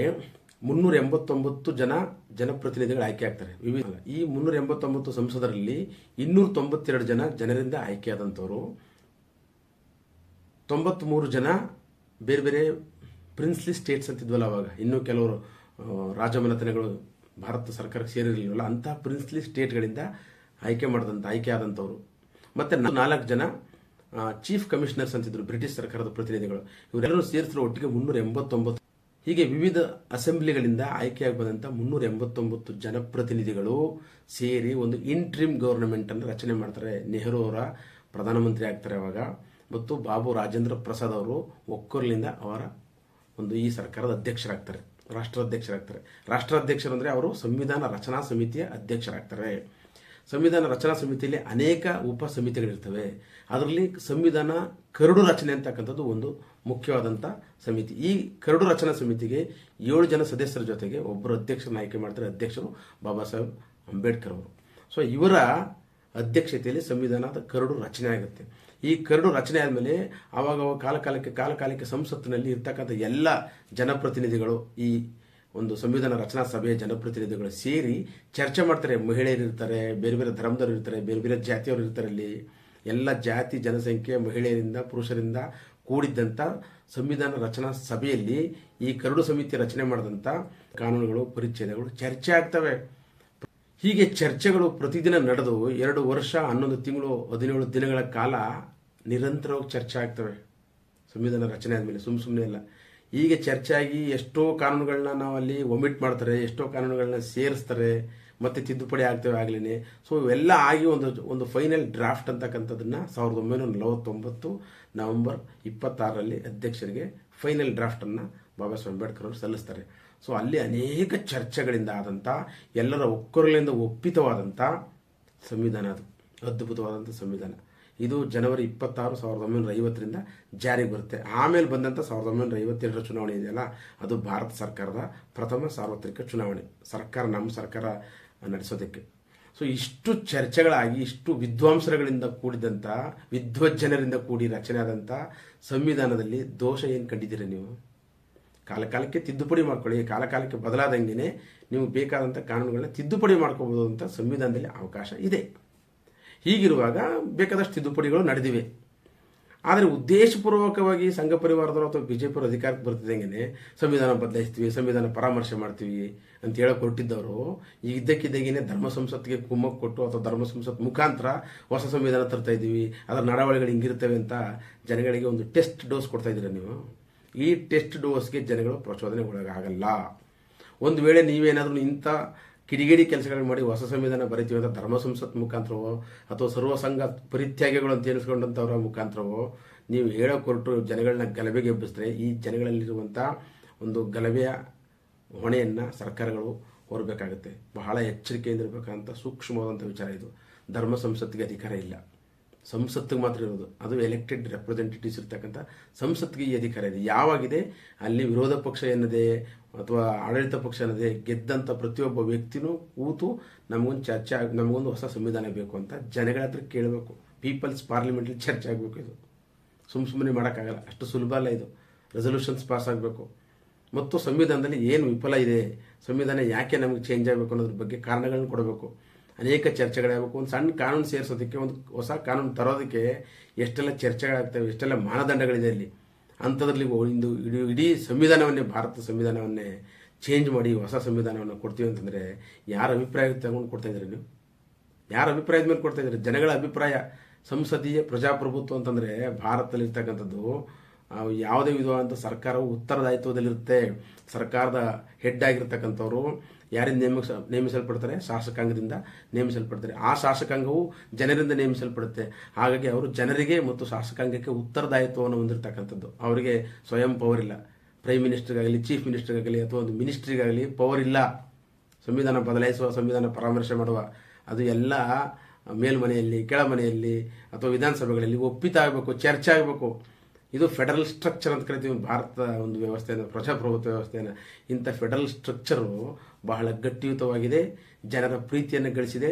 ಮುನ್ನೂರ ಎಂಬತ್ತೊಂಬತ್ತು ಜನ ಜನಪ್ರತಿನಿಧಿಗಳು ಆಯ್ಕೆ ಆಗ್ತಾರೆ. ವಿವಿಧ ಈ ಮುನ್ನೂರ ಎಂಬತ್ತೊಂಬತ್ತು ಸಂಸದರಲ್ಲಿ ಇನ್ನೂರ ತೊಂಬತ್ತೆರಡು ಜನ ಜನರಿಂದ ಆಯ್ಕೆಯಾದಂಥವರು ತೊಂಬತ್ತ್ಮೂರು ಜನ ಬೇರೆ ಬೇರೆ ಪ್ರಿನ್ಸ್ಲಿ ಸ್ಟೇಟ್ಸ್ ಅಂತಿದ್ವಲ್ಲ ಅವಾಗ. ಇನ್ನೂ ಕೆಲವರು ರಾಜಮನೆತನಗಳು ಭಾರತ ಸರ್ಕಾರಕ್ಕೆ ಸೇರಿರಲಿಲ್ಲವಲ್ಲ ಅಂತಹ ಪ್ರಿನ್ಸ್ಲಿ ಸ್ಟೇಟ್ಗಳಿಂದ ಆಯ್ಕೆ ಮಾಡಿದಂಥ ಆಯ್ಕೆ ಆದಂಥವ್ರು ಮತ್ತು ನಾಲ್ಕು ಜನ ಚೀಫ್ ಕಮಿಷನರ್ಸ್ ಅಂತಿದ್ರು, ಬ್ರಿಟಿಷ್ ಸರ್ಕಾರದ ಪ್ರತಿನಿಧಿಗಳು. ಇವರೆಲ್ಲರೂ ಸೇರಿಸಿದ್ರು ಒಟ್ಟಿಗೆ ಮುನ್ನೂರ ಎಂಬತ್ತೊಂಬತ್ತು ಹೀಗೆ ವಿವಿಧ ಅಸೆಂಬ್ಲಿಗಳಿಂದ ಆಯ್ಕೆಯಾಗಿ ಬಂದಂಥ ಮುನ್ನೂರ ಎಂಬತ್ತೊಂಬತ್ತು ಜನಪ್ರತಿನಿಧಿಗಳು ಸೇರಿ ಒಂದು ಇಂಟ್ರಿಮ್ ಗವರ್ನಮೆಂಟ್ ಅನ್ನು ರಚನೆ ಮಾಡ್ತಾರೆ. ನೆಹರು ಅವರ ಪ್ರಧಾನಮಂತ್ರಿ ಆಗ್ತಾರೆ ಅವಾಗ. ಮತ್ತು ಬಾಬು ರಾಜೇಂದ್ರ ಪ್ರಸಾದ್ ಅವರು ಒಕ್ಕೂರ್ಲಿಂದ ಅವರ ಒಂದು ಈ ಸರ್ಕಾರದ ಅಧ್ಯಕ್ಷರಾಗ್ತಾರೆ. ರಾಷ್ಟ್ರಾಧ್ಯಕ್ಷರಾಗ್ತಾರೆ. ರಾಷ್ಟ್ರಾಧ್ಯಕ್ಷರು ಅಂದರೆ ಅವರು ಸಂವಿಧಾನ ರಚನಾ ಸಮಿತಿಯ ಅಧ್ಯಕ್ಷರಾಗ್ತಾರೆ. ಸಂವಿಧಾನ ರಚನಾ ಸಮಿತಿಯಲ್ಲಿ ಅನೇಕ ಉಪ ಸಮಿತಿಗಳಿರ್ತವೆ. ಅದರಲ್ಲಿ ಸಂವಿಧಾನ ಕರಡು ರಚನೆ ಅಂತಕ್ಕಂಥದ್ದು ಒಂದು ಮುಖ್ಯವಾದಂಥ ಸಮಿತಿ. ಈ ಕರಡು ರಚನಾ ಸಮಿತಿಗೆ ಏಳು ಜನ ಸದಸ್ಯರ ಜೊತೆಗೆ ಒಬ್ಬರು ಅಧ್ಯಕ್ಷರನ್ನ ಆಯ್ಕೆ ಮಾಡ್ತಾರೆ. ಅಧ್ಯಕ್ಷರು ಬಾಬಾ ಸಾಹೇಬ್ ಅಂಬೇಡ್ಕರ್ ಅವರು. ಸೊ ಇವರ ಅಧ್ಯಕ್ಷತೆಯಲ್ಲಿ ಸಂವಿಧಾನದ ಕರಡು ರಚನೆ ಆಗುತ್ತೆ. ಈ ಕರಡು ರಚನೆ ಆದಮೇಲೆ ಆವಾಗ ಕಾಲ ಕಾಲಕ್ಕೆ ಕಾಲ ಸಂಸತ್ತಿನಲ್ಲಿ ಇರ್ತಕ್ಕಂಥ ಎಲ್ಲ ಜನಪ್ರತಿನಿಧಿಗಳು ಈ ಒಂದು ಸಂವಿಧಾನ ರಚನಾ ಸಭೆಯ ಜನಪ್ರತಿನಿಧಿಗಳು ಸೇರಿ ಚರ್ಚೆ ಮಾಡ್ತಾರೆ. ಮಹಿಳೆಯರು ಇರ್ತಾರೆ, ಬೇರೆ ಬೇರೆ ಧರ್ಮದವರು ಇರ್ತಾರೆ, ಬೇರೆ ಬೇರೆ ಜಾತಿಯವರು ಇರ್ತಾರೆ ಅಲ್ಲಿ. ಎಲ್ಲ ಜಾತಿ ಜನಸಂಖ್ಯೆ ಮಹಿಳೆಯರಿಂದ, ಪುರುಷರಿಂದ ಕೂಡಿದ್ದಂಥ ಸಂವಿಧಾನ ರಚನಾ ಸಭೆಯಲ್ಲಿ ಈ ಕರಡು ಸಮಿತಿ ರಚನೆ ಮಾಡಿದಂಥ ಕಾನೂನುಗಳು, ಪರಿಚ್ಛೇದಗಳು ಚರ್ಚೆ ಆಗ್ತವೆ. ಹೀಗೆ ಚರ್ಚೆಗಳು ಪ್ರತಿದಿನ ನಡೆದು ಎರಡು ವರ್ಷ, ಹನ್ನೊಂದು ತಿಂಗಳು, ಹದಿನೇಳು ದಿನಗಳ ಕಾಲ ನಿರಂತರವಾಗಿ ಚರ್ಚೆ ಆಗ್ತವೆ. ಸಂವಿಧಾನ ರಚನೆ ಆದಮೇಲೆ ಸುಮ್ಮ ಸುಮ್ಮನೆ ಇಲ್ಲ ಹೀಗೆ ಚರ್ಚೆ ಆಗಿ ಎಷ್ಟೋ ಕಾನೂನುಗಳನ್ನ ನಾವು ಅಲ್ಲಿ ಒಮಿಟ್ ಮಾಡ್ತಾರೆ, ಎಷ್ಟೋ ಕಾನೂನುಗಳನ್ನ ಸೇರಿಸ್ತಾರೆ, ಮತ್ತೆ ತಿದ್ದುಪಡಿ ಆಗ್ತೇವೆ ಆಗ್ಲೇ ಸೊ ಇವೆಲ್ಲ ಆಗಿ ಒಂದು ಒಂದು ಫೈನಲ್ ಡ್ರಾಫ್ಟ್ ಅಂತಕ್ಕಂಥದ್ದನ್ನ ಸಾವಿರದ ಒಂಬೈನೂರ ನಲವತ್ತೊಂಬತ್ತು ನವೆಂಬರ್ ಇಪ್ಪತ್ತಾರರಲ್ಲಿ ಅಧ್ಯಕ್ಷರಿಗೆ ಫೈನಲ್ ಡ್ರಾಫ್ಟನ್ನು ಬಾಬಾ ಸಾಹೇಬ್ ಅಂಬೇಡ್ಕರ್ ಅವರು ಸಲ್ಲಿಸ್ತಾರೆ. ಸೊ ಅಲ್ಲಿ ಅನೇಕ ಚರ್ಚೆಗಳಿಂದ ಆದಂಥ, ಎಲ್ಲರ ಒಕ್ಕೊರಲಿಂದ ಒಪ್ಪಿತವಾದಂಥ ಸಂವಿಧಾನ ಅದು. ಅದ್ಭುತವಾದಂಥ ಸಂವಿಧಾನ. ಇದು ಜನವರಿ ಇಪ್ಪತ್ತಾರು ಸಾವಿರದ ಒಂಬೈನೂರ ಐವತ್ತರಿಂದ ಜಾರಿಗೆ ಬರುತ್ತೆ. ಆಮೇಲೆ ಬಂದಂಥ ಸಾವಿರದ ಒಂಬೈನೂರ ಐವತ್ತೆರಡರ ಚುನಾವಣೆ ಇದೆಯಲ್ಲ, ಅದು ಭಾರತ ಸರ್ಕಾರದ ಪ್ರಥಮ ಸಾರ್ವತ್ರಿಕ ಚುನಾವಣೆ. ಸರ್ಕಾರ, ನಮ್ಮ ಸರ್ಕಾರ ನಡೆಸೋದಕ್ಕೆ. ಸೊ ಇಷ್ಟು ಚರ್ಚೆಗಳಾಗಿ, ಇಷ್ಟು ವಿದ್ವಾಂಸರುಗಳಿಂದ ಕೂಡಿದಂಥ ವಿದ್ವಜ್ಜನರಿಂದ ಕೂಡಿ ರಚನೆ ಆದಂಥ ಸಂವಿಧಾನದಲ್ಲಿ ದೋಷ ಏನು ಕಂಡಿದ್ದೀರಿ ನೀವು? ಕಾಲಕಾಲಕ್ಕೆ ತಿದ್ದುಪಡಿ ಮಾಡ್ಕೊಳ್ಳಿ. ಕಾಲಕಾಲಕ್ಕೆ ಬದಲಾದಂಗೆ ನೀವು ಬೇಕಾದಂಥ ಕಾನೂನುಗಳನ್ನ ತಿದ್ದುಪಡಿ ಮಾಡ್ಕೋಬೋದು ಅಂತ ಸಂವಿಧಾನದಲ್ಲಿ ಅವಕಾಶ ಇದೆ. ಹೀಗಿರುವಾಗ ಬೇಕಾದಷ್ಟು ತಿದ್ದುಪಡಿಗಳು ನಡೆದಿವೆ. ಆದರೆ ಉದ್ದೇಶಪೂರ್ವಕವಾಗಿ ಸಂಘ ಪರಿವಾರದವರು ಅಥವಾ ಬಿಜೆಪಿ ಅಧಿಕಾರಕ್ಕೆ ಬರ್ತಿದ್ದಂಗೆ ಸಂವಿಧಾನ ಬದಲಾಯಿಸ್ತೀವಿ, ಸಂವಿಧಾನ ಪರಾಮರ್ಶೆ ಮಾಡ್ತೀವಿ ಅಂತ ಹೇಳಿ ಹೊರಟಿದ್ದವರು ಈಗ ಇದ್ದಕ್ಕಿದ್ದಾಗೇನೆ ಧರ್ಮ ಸಂಸತ್ಗೆ ಕುಮ್ಮಕ್ ಕೊಟ್ಟು ಅಥವಾ ಧರ್ಮ ಸಂಸತ್ ಮುಖಾಂತರ ಹೊಸ ಸಂವಿಧಾನ ತರ್ತಾ ಇದ್ದೀವಿ, ಅದರ ನಡವಳಿಗಳು ಹಿಂಗಿರ್ತವೆ ಅಂತ ಜನಗಳಿಗೆ ಒಂದು ಟೆಸ್ಟ್ ಡೋಸ್ ಕೊಡ್ತಾ ಇದ್ದೀರಾ ನೀವು? ಈ ಟೆಸ್ಟ್ ಡೋಸ್ಗೆ ಜನಗಳು ಪ್ರಚೋದನೆ ಒಳಗಾಗಲ್ಲ ಒಂದು ವೇಳೆ ನೀವೇನಾದರೂ ಇಂಥ ಕಿಡಿಗೇಡಿ ಕೆಲಸಗಳನ್ನು ಮಾಡಿ ಹೊಸ ಸಂವಿಧಾನ ಬರಿತೀವಿ ಅಂತ ಧರ್ಮ ಸಂಸತ್ ಮುಖಾಂತರವೋ ಅಥವಾ ಸರ್ವ ಸಂಘ ಪರಿತ್ಯಾಗಗಳು ಅಂತ ಎನಿಸ್ಕೊಂಡಂಥವ್ರ ಮುಖಾಂತರವೋ ನೀವು ಹೇಳೋ ಕೊರಟು ಜನಗಳನ್ನ ಗಲಭೆಗೆ ಎಬ್ಬಿಸಿದ್ರೆ ಈ ಜನಗಳಲ್ಲಿರುವಂಥ ಒಂದು ಗಲಭೆಯ ಹೊಣೆಯನ್ನು ಸರ್ಕಾರಗಳು ಹೊರಬೇಕಾಗುತ್ತೆ. ಬಹಳ ಎಚ್ಚರಿಕೆಯಿಂದ ಸೂಕ್ಷ್ಮವಾದಂಥ ವಿಚಾರ ಇದು. ಧರ್ಮ ಸಂಸತ್ತಿಗೆ ಅಧಿಕಾರ ಇಲ್ಲ. ಸಂಸತ್ತಿಗೆ ಮಾತ್ರ ಇರೋದು. ಅದು ಎಲೆಕ್ಟೆಡ್ ರೆಪ್ರೆಸೆಂಟೇಟಿವ್ಸ್ ಇರ್ತಕ್ಕಂಥ ಸಂಸತ್ತಿಗೆ ಈ ಅಧಿಕಾರ ಇದೆ. ಯಾವಾಗಿದೆ? ಅಲ್ಲಿ ವಿರೋಧ ಪಕ್ಷ ಏನಿದೆ? ಅಥವಾ ಆಡಳಿತ ಪಕ್ಷ ಅನ್ನದೆ ಗೆದ್ದಂಥ ಪ್ರತಿಯೊಬ್ಬ ವ್ಯಕ್ತಿನೂ ಕೂತು ನಮಗೊಂದು ಚರ್ಚೆ ಆಗ, ನಮಗೊಂದು ಹೊಸ ಸಂವಿಧಾನ ಬೇಕು ಅಂತ ಜನಗಳ ಹತ್ರ ಕೇಳಬೇಕು. ಪೀಪಲ್ಸ್ ಪಾರ್ಲಿಮೆಂಟಲ್ಲಿ ಚರ್ಚೆ ಆಗಬೇಕು ಇದು. ಸುಮ್ಮ ಸುಮ್ಮನೆ ಮಾಡೋಕ್ಕಾಗಲ್ಲ. ಅಷ್ಟು ಸುಲಭ ಅಲ್ಲ ಇದು. ರೆಸೊಲ್ಯೂಷನ್ಸ್ ಪಾಸ್ ಆಗಬೇಕು. ಮತ್ತು ಸಂವಿಧಾನದಲ್ಲಿ ಏನು ವಿಫಲ ಇದೆ? ಸಂವಿಧಾನ ಯಾಕೆ ನಮಗೆ ಚೇಂಜ್ ಆಗಬೇಕು ಅನ್ನೋದ್ರ ಬಗ್ಗೆ ಕಾರಣಗಳನ್ನು ಕೊಡಬೇಕು. ಅನೇಕ ಚರ್ಚೆಗಳಾಗಬೇಕು ಒಂದು ಸಣ್ಣ ಕಾನೂನು ಸೇರಿಸೋದಕ್ಕೆ, ಒಂದು ಹೊಸ ಕಾನೂನು ತರೋದಕ್ಕೆ ಎಷ್ಟೆಲ್ಲ ಚರ್ಚೆಗಳಾಗ್ತವೆ, ಎಷ್ಟೆಲ್ಲ ಮಾನದಂಡಗಳಿದೆ ಅಲ್ಲಿ. ಅಂಥದ್ರಲ್ಲಿ ಇಂದು ಇಡೀ ಇಡೀ ಸಂವಿಧಾನವನ್ನೇ, ಭಾರತ ಸಂವಿಧಾನವನ್ನೇ ಚೇಂಜ್ ಮಾಡಿ, ಹೊಸ ಸಂವಿಧಾನವನ್ನು ಕೊಡ್ತೀವಿ ಅಂತಂದರೆ ಯಾರ ಅಭಿಪ್ರಾಯ ತಗೊಂಡು ಕೊಡ್ತಾ ಇದ್ದೀರಿ ನೀವು? ಯಾರ ಅಭಿಪ್ರಾಯದ ಮೇಲೆ ಕೊಡ್ತಾ ಇದ್ದೀರಿ? ಜನಗಳ ಅಭಿಪ್ರಾಯ, ಸಂಸದೀಯ ಪ್ರಜಾಪ್ರಭುತ್ವ ಅಂತಂದರೆ ಭಾರತದಲ್ಲಿರ್ತಕ್ಕಂಥದ್ದು ಯಾವುದೇ ವಿಧವಾದಂಥ ಸರ್ಕಾರವು ಉತ್ತರದಾಯಿತ್ವದಲ್ಲಿರುತ್ತೆ. ಸರ್ಕಾರದ ಹೆಡ್ ಆಗಿರ್ತಕ್ಕಂಥವ್ರು ಯಾರಿಂದ ನೇಮಿಸ, ನೇಮಿಸಲ್ಪಡ್ತಾರೆ? ಶಾಸಕಾಂಗದಿಂದ ನೇಮಿಸಲ್ಪಡ್ತಾರೆ. ಆ ಶಾಸಕಾಂಗವು ಜನರಿಂದ ನೇಮಿಸಲ್ಪಡುತ್ತೆ. ಹಾಗಾಗಿ ಅವರು ಜನರಿಗೆ ಮತ್ತು ಶಾಸಕಾಂಗಕ್ಕೆ ಉತ್ತರದಾಯಿತ್ವವನ್ನು ಹೊಂದಿರತಕ್ಕಂಥದ್ದು. ಅವರಿಗೆ ಸ್ವಯಂ ಪವರ್ ಇಲ್ಲ. ಪ್ರೈಮ್ ಮಿನಿಸ್ಟರ್ಗಾಗಲಿ ಚೀಫ್ ಮಿನಿಸ್ಟರ್ಗಾಗಲಿ ಅಥವಾ ಒಂದು ಮಿನಿಸ್ಟ್ರಿಗಾಗಲಿ ಪವರ್ ಇಲ್ಲ. ಸಂವಿಧಾನ ಬದಲಾಯಿಸುವ, ಸಂವಿಧಾನ ಪರಾಮರ್ಶೆ ಮಾಡುವ. ಅದು ಎಲ್ಲ ಮೇಲ್ಮನೆಯಲ್ಲಿ, ಕೆಳಮನೆಯಲ್ಲಿ ಅಥವಾ ವಿಧಾನಸಭೆಗಳಲ್ಲಿ ಒಪ್ಪಿತ ಆಗಬೇಕು ಚರ್ಚೆ ಆಗಬೇಕು ಇದು ಫೆಡರಲ್ ಸ್ಟ್ರಕ್ಚರ್ ಅಂತ ಕರಿತೀವಿ. ಭಾರತದ ಒಂದು ವ್ಯವಸ್ಥೆಯನ್ನು, ಪ್ರಜಾಪ್ರಭುತ್ವ ವ್ಯವಸ್ಥೆಯನ್ನು. ಇಂಥ ಫೆಡರಲ್ ಸ್ಟ್ರಕ್ಚರು ಬಹಳ ಗಟ್ಟಿಯುತವಾಗಿದೆ, ಜನರ ಪ್ರೀತಿಯನ್ನು ಗಳಿಸಿದೆ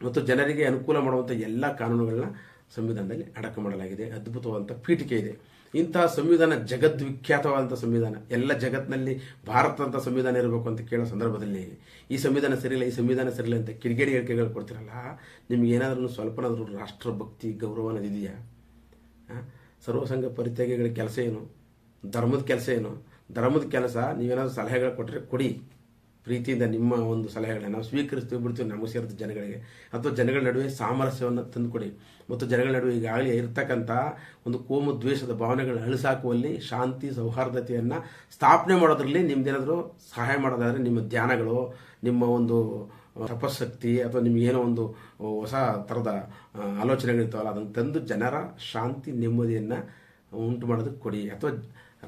ಮತ್ತು ಜನರಿಗೆ ಅನುಕೂಲ ಮಾಡುವಂಥ ಎಲ್ಲ ಕಾನೂನುಗಳನ್ನ ಸಂವಿಧಾನದಲ್ಲಿ ಅಡಕ ಮಾಡಲಾಗಿದೆ. ಅದ್ಭುತವಾದಂಥ ಪೀಠಿಕೆ ಇದೆ. ಇಂತಹ ಸಂವಿಧಾನ ಜಗದ್ವಿಖ್ಯಾತವಾದಂಥ ಸಂವಿಧಾನ, ಎಲ್ಲ ಜಗತ್ತಿನಲ್ಲಿ ಅಂತ ಸಂವಿಧಾನ ಇರಬೇಕು ಅಂತ ಕೇಳೋ ಸಂದರ್ಭದಲ್ಲಿ ಈ ಸಂವಿಧಾನ ಸರಿಯಿಲ್ಲ, ಈ ಸಂವಿಧಾನ ಸರಿಯಿಲ್ಲ ಅಂತ ಕಿಡಿಗೇಡಿ ಹೇಳಿಕೆಗಳು ಕೊಡ್ತಿರಲ್ಲ, ನಿಮ್ಗೆ ಏನಾದ್ರೂ ಸ್ವಲ್ಪನಾದ್ರೂ ರಾಷ್ಟ್ರಭಕ್ತಿ, ಗೌರವ ಅನ್ನೋದಿದೆಯಾ? ಸರ್ವಸಂಘ ಪರಿತ್ಯಾಗಿಗಳ ಕೆಲಸ ಏನು? ಧರ್ಮದ ಕೆಲಸ ಏನು? ಧರ್ಮದ ಕೆಲಸ ನೀವೇನಾದ್ರೂ ಸಲಹೆಗಳು ಕೊಟ್ಟರೆ ಕೊಡಿ. ಪ್ರೀತಿಯಿಂದ ನಿಮ್ಮ ಒಂದು ಸಲಹೆಗಳನ್ನ ನಾವು ಸ್ವೀಕರಿಸ್ತೀವಿ, ಬಿಡ್ತೀವಿ, ನಮಗೆ ಸೇರಿದ ಜನಗಳಿಗೆ. ಅಥವಾ ಜನಗಳ ನಡುವೆ ಸಾಮರಸ್ಯವನ್ನು ತಂದುಕೊಡಿ. ಮತ್ತು ಜನಗಳ ನಡುವೆ ಈಗಾಗಲೇ ಇರ್ತಕ್ಕಂಥ ಒಂದು ಕೋಮು ದ್ವೇಷದ ಭಾವನೆಗಳನ್ನ ಅಳಿಸಾಕುವಲ್ಲಿ ಶಾಂತಿ, ಸೌಹಾರ್ದತೆಯನ್ನು ಸ್ಥಾಪನೆ ಮಾಡೋದ್ರಲ್ಲಿ ನಿಮ್ದೇನಾದರೂ ಸಹಾಯ ಮಾಡೋದಾದರೆ ನಿಮ್ಮ ಧ್ಯಾನಗಳು, ನಿಮ್ಮ ಒಂದು ತಪಶಕ್ತಿ ಅಥವಾ ನಿಮ್ಗೆ ಏನೋ ಒಂದು ಹೊಸ ಥರದ ಆಲೋಚನೆಗಳಿರ್ತಾವಲ್ಲ, ಅದನ್ನು ತಂದು ಜನರ ಶಾಂತಿ, ನೆಮ್ಮದಿಯನ್ನು ಉಂಟು ಮಾಡೋದಕ್ಕೆ ಕೊಡಿ. ಅಥವಾ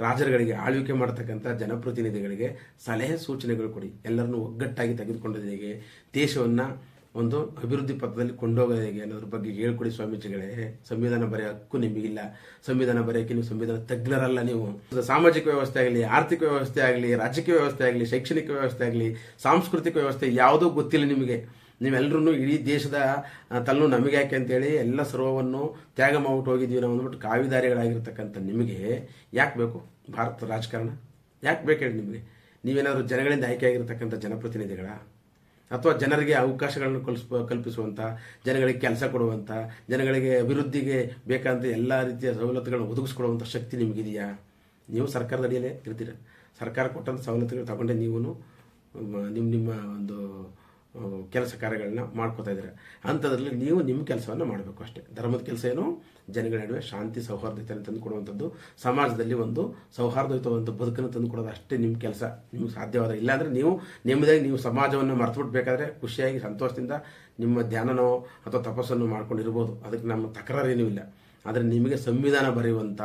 ರಾಜರುಗಳಿಗೆ ಆಳ್ವಿಕೆ ಮಾಡ್ತಕ್ಕಂಥ ಜನಪ್ರತಿನಿಧಿಗಳಿಗೆ ಸಲಹೆ ಸೂಚನೆಗಳು ಕೊಡಿ. ಎಲ್ಲರನ್ನೂ ಒಗ್ಗಟ್ಟಾಗಿ ತೆಗೆದುಕೊಂಡದ್ದು ಹೇಗೆ? ದೇಶವನ್ನು ಒಂದು ಅಭಿವೃದ್ಧಿ ಪಥದಲ್ಲಿ ಕೊಂಡೋಗೋದು ಹೇಗೆ ಅನ್ನೋದ್ರ ಬಗ್ಗೆ ಹೇಳ್ಕೊಡಿ ಸ್ವಾಮೀಜಿಗಳೇ. ಸಂವಿಧಾನ ಬರೆಯೋ ಹಕ್ಕು ನಿಮಗಿಲ್ಲ. ಸಂವಿಧಾನ ಬರೆಯೋಕ್ಕೆ ನೀವು ಸಂವಿಧಾನ ತಜ್ಞರಲ್ಲ ನೀವು. ಸಾಮಾಜಿಕ ವ್ಯವಸ್ಥೆ ಆಗಲಿ, ಆರ್ಥಿಕ ವ್ಯವಸ್ಥೆ ಆಗಲಿ, ರಾಜಕೀಯ ವ್ಯವಸ್ಥೆ ಆಗಲಿ, ಶೈಕ್ಷಣಿಕ ವ್ಯವಸ್ಥೆ ಆಗಲಿ, ಸಾಂಸ್ಕೃತಿಕ ವ್ಯವಸ್ಥೆ ಯಾವುದೂ ಗೊತ್ತಿಲ್ಲ ನಿಮಗೆ. ನೀವೆಲ್ಲರೂ ಇಡೀ ದೇಶದ ತಲ್ಲು ನಮಗೆ ಯಾಕೆ ಅಂತೇಳಿ ಎಲ್ಲ ಸರ್ವವನ್ನು ತ್ಯಾಗ ಮಾಡ್ಬಿಟ್ಟು ಹೋಗಿದ್ದೀವಿ ನಾವು ಅಂದ್ಬಿಟ್ಟು ಕಾವಿದಾರಿಗಳಾಗಿರ್ತಕ್ಕಂಥ ನಿಮಗೆ ಯಾಕೆ ಬೇಕು ಭಾರತ ರಾಜಕಾರಣ? ಯಾಕೆ ಬೇಕು ಹೇಳಿ ನಿಮಗೆ? ನೀವೇನಾದರೂ ಜನಗಳಿಂದ ಆಯ್ಕೆಯಾಗಿರ್ತಕ್ಕಂಥ ಜನಪ್ರತಿನಿಧಿಗಳ ಅಥವಾ ಜನರಿಗೆ ಅವಕಾಶಗಳನ್ನು ಕಲ್ಪಿಸುವ ಕಲ್ಪಿಸುವಂಥ ಜನಗಳಿಗೆ ಕೆಲಸ ಕೊಡುವಂಥ ಜನಗಳಿಗೆ ಅಭಿವೃದ್ಧಿಗೆ ಬೇಕಾದಂಥ ಎಲ್ಲ ರೀತಿಯ ಸವಲತ್ತುಗಳನ್ನು ಒದಗಿಸ್ಕೊಡುವಂಥ ಶಕ್ತಿ ನಿಮಗಿದೆಯಾ? ನೀವು ಸರ್ಕಾರದ ಅಡಿಯಲ್ಲೇ ಇರ್ತೀರ. ಸರ್ಕಾರ ಕೊಟ್ಟಂಥ ಸವಲತ್ತುಗಳು ತಗೊಂಡೆ ನೀವು ನಿಮ್ಮ ನಿಮ್ಮ ಒಂದು ಕೆಲಸ ಕಾರ್ಯಗಳನ್ನ ಮಾಡ್ಕೋತಾ ಇದ್ದಾರೆ. ಅಂಥದ್ರಲ್ಲಿ ನೀವು ನಿಮ್ಮ ಕೆಲಸವನ್ನು ಮಾಡಬೇಕು ಅಷ್ಟೇ. ಧರ್ಮದ ಕೆಲಸ ಏನು? ಜನಗಳ ನಡುವೆ ಶಾಂತಿ, ಸೌಹಾರ್ದತೆಯನ್ನು ತಂದುಕೊಡುವಂಥದ್ದು ಸಮಾಜದಲ್ಲಿ ಒಂದು ಸೌಹಾರ್ದಯುತವಾದಂಥ ಬದುಕನ್ನು ತಂದು ಕೊಡೋದು ಅಷ್ಟೇ ನಿಮ್ಮ ಕೆಲಸ. ನಿಮ್ಗೆ ಸಾಧ್ಯವಾದ ಇಲ್ಲಾಂದರೆ ನೀವು ನೆಮ್ಮದಿಯಾಗಿ ನೀವು ಸಮಾಜವನ್ನು ಮರೆತು ಬಿಡಬೇಕಾದ್ರೆ ಖುಷಿಯಾಗಿ, ಸಂತೋಷದಿಂದ ನಿಮ್ಮ ಧ್ಯಾನನೋ ಅಥವಾ ತಪಸ್ಸನ್ನು ಮಾಡ್ಕೊಂಡಿರ್ಬೋದು. ಅದಕ್ಕೆ ನಮ್ಮ ತಕರಾರೇನೂ ಇಲ್ಲ. ಆದರೆ ನಿಮಗೆ ಸಂವಿಧಾನ ಬರೆಯುವಂಥ,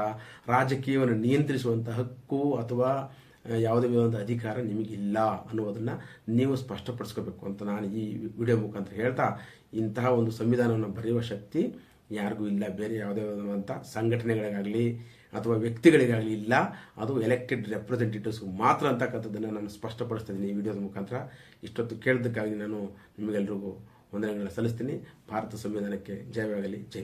ರಾಜಕೀಯವನ್ನು ನಿಯಂತ್ರಿಸುವಂಥ ಹಕ್ಕು ಅಥವಾ ಯಾವುದೇ ವಿಧವಾದ ಅಧಿಕಾರ ನಿಮಗಿಲ್ಲ ಅನ್ನೋದನ್ನು ನೀವು ಸ್ಪಷ್ಟಪಡಿಸ್ಕೋಬೇಕು ಅಂತ ನಾನು ಈ ವಿಡಿಯೋ ಮುಖಾಂತರ ಹೇಳ್ತಾ, ಇಂತಹ ಒಂದು ಸಂವಿಧಾನವನ್ನು ಬರೆಯುವ ಶಕ್ತಿ ಯಾರಿಗೂ ಇಲ್ಲ. ಬೇರೆ ಯಾವುದೇ ವಿಧವಾದಂಥ ಸಂಘಟನೆಗಳಿಗಾಗಲಿ ಅಥವಾ ವ್ಯಕ್ತಿಗಳಿಗಾಗಲಿ ಇಲ್ಲ. ಅದು ಎಲೆಕ್ಟೆಡ್ ರೆಪ್ರೆಸೆಂಟೇಟಿವ್ಸ್ಗೂ ಮಾತ್ರ ಅಂತಕ್ಕಂಥದ್ದನ್ನು ನಾನು ಸ್ಪಷ್ಟಪಡಿಸ್ತಾ ಈ ವಿಡಿಯೋದ ಮುಖಾಂತರ. ಇಷ್ಟೊತ್ತು ಕೇಳಿದ್ದಕ್ಕಾಗಿ ನಾನು ನಿಮಗೆಲ್ಲರಿಗೂ ವಂದನೆಗಳನ್ನ ಸಲ್ಲಿಸ್ತೀನಿ. ಭಾರತ ಸಂವಿಧಾನಕ್ಕೆ ಜಯವಾಗಲಿ. ಜೈ